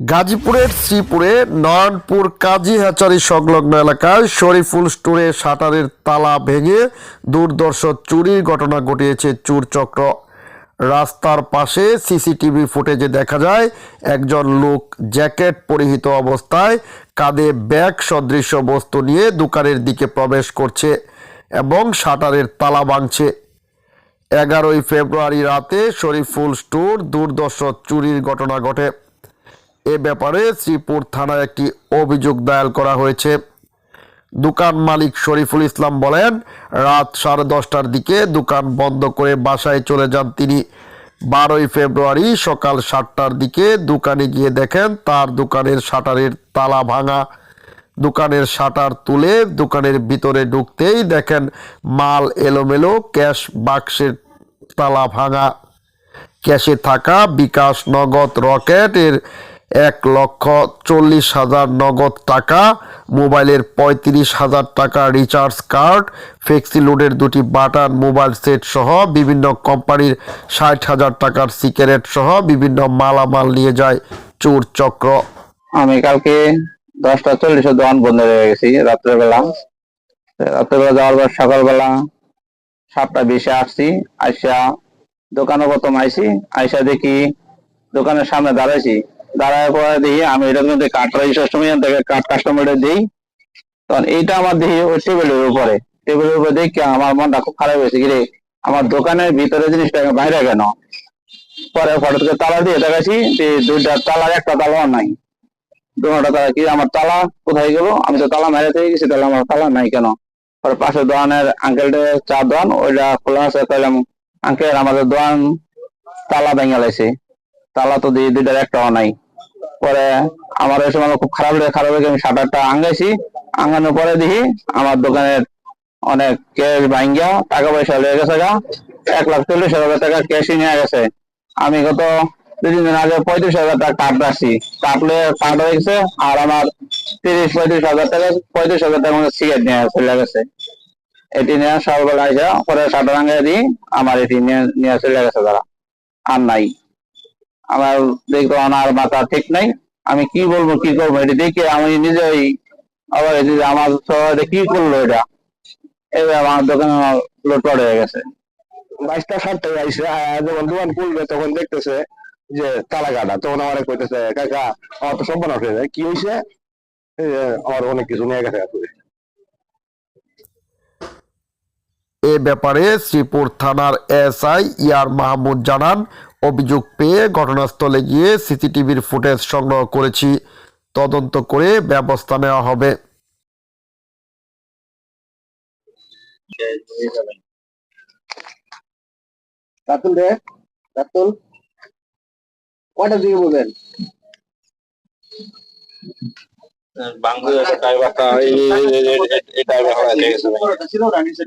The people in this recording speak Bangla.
গাজীপুরের শ্রীপুরে নয়নপুর কাজী হ্যাচারি সংলগ্ন এলাকায় শরীফুল স্টোরে শাটারের তালা ভেঙে দুর্দর্শ চুরির ঘটনা ঘটিয়েছে চুর চক্র। রাস্তার পাশে সিসিটিভি ফুটেজে দেখা যায়, একজন লোক জ্যাকেট পরিহিত অবস্থায় কাঁধে ব্যাগ সদৃশ বস্তু নিয়ে দোকানের দিকে প্রবেশ করছে এবং শাটারের তালা ভাঙছে। এগারোই ফেব্রুয়ারি রাতে শরীফুল স্টোর দুর্দর্শ চুরির ঘটনা ঘটে। এ ব্যাপারে শ্রীপুর থানায় একটি অভিযোগ দায়ের করা হয়েছে। দোকান মালিক শরীফুল ইসলাম বলেন, রাত সাড়ে দশটার দিকে দোকান বন্ধ করে বাসায় চলে যান তিনি। বারোই ফেব্রুয়ারি সকাল সাতটার দিকে দোকানে গিয়ে দেখেন তার দোকানের শাটারের তালা ভাঙা। দোকানের শাটার তুলে দোকানের ভিতরে ঢুকতেই দেখেন মাল এলোমেলো, ক্যাশ বাক্সের তালা ভাঙা। ক্যাশে থাকা বিকাশ নগদ রকেট এর এক লক্ষ চল্লিশ হাজার নগদ টাকা, মোবাইলের পঁয়ত্রিশ হাজার টাকা রিচার্জ কার্ড, ফ্লেক্সি লোডের দুটি বাটার মোবাইল সেট সহ বিভিন্ন কোম্পানির ষাট হাজার টাকার সিগারেট সহ বিভিন্ন মালামাল নিয়ে যায় চোর চক্র। আমি কালকে দশটা চল্লিশে দোকান বন্ধ হয়ে গেছি, রাত্রেবেলা। রাত্রেবেলা যাওয়ার পর সকালবেলা সাতটা বিশে আসছি, আইসা দোকানে প্রথম আইসি, আইসা দেখি দোকানের সামনে দাঁড়াইছি। দাঁড়ায় পরে দেখি, আমি এটা কিন্তু কাঠ রেজিস্ট্রেশন থেকে কাঠ কাস্টমারে দিই। তখন এইটা আমার দেখি ওই টেবিলের উপরে। টেবিলের উপরে দেখি আমার মনটা খুব খারাপ হয়েছে, কি রে? আমার দোকানের ভিতরে জিনিসটা বাইরে কেন? পরে ফটো থেকে তালা দিয়ে দেখাচ্ছি যে দুইটা তালার একটা তালাও নাই। দুটা তালা কি আমার তালা? কোথায় গেল? আমি তো তালা মেরে থেকে গেছি, তাহলে আমার তালা নাই কেন? পরে পাশে দোকানের আঙ্কেলটা চা দোকান, ওইটা খোলা আছে, তাহলে আঙ্কেল আমাদের দোকান তালা ভেঙে লাইছে। তালা তো দিয়ে দুইটার একটাও নাই। পরে আমার ওই সময় খুব খারাপ লেগে খারাপ লেগে আমি শাটারটা আঙ্গাইছি। আঙ্গানোর পরে দেখি আমার দোকানের অনেক ক্যাশ ভাঙ্গিয়া টাকা পয়সা লেগে গেছে গা। এক লাখ চল্লিশ হাজার টাকা ক্যাশই নিয়ে গেছে। আমি গত দুই তিন দিন আগে পঁয়ত্রিশ হাজার টাকা কাঠ রাখছি কাটলে কাঠ হয়ে গেছে আর আমার তিরিশ, পঁয়ত্রিশ হাজার টাকা, পঁয়ত্রিশ হাজার টাকা সিগারেট নিয়ে চলে গেছে। এটি নিয়ে সকালবেলা আইসা, পরে শাটার আঙ্গাই দিই আমার এটি নিয়ে নিয়ে চলে গেছে তারা। আর নাই। আমার দেখতো আমার মাথা ঠিক নাই। আমি কি বলব কি করব? এটি দেখে আমি নিজেই আবার আমার শহরে কি করল এটা? এবার আমার দোকানে লোটপাট হয়ে গেছে। বাইশটা সাতটায় আইসে যখন দোকান খুলবে তখন দেখতেছে যে তালা কাটা তখন আমার কইতেছে কাকা আমার তো সম্পন্ন হয়ে যায়। কি হয়েছে আমার অনেক কিছু নিয়ে গেছে এ ব্যাপারে শ্রীপুর থানার এসআই ইয়ার মাহমুদ জানান অভিযোগ পেয়ে ঘটনাস্থলে গিয়ে সিসিটিভির ফুটেজ সংগ্রহ করেছি। তদন্ত করে ব্যবস্থা নেওয়া হবে। রাতুল রে রাতুল কয়টা দিকে বলবেন? ড্রাইভারটা এই ড্রাইভার ছিল নিচে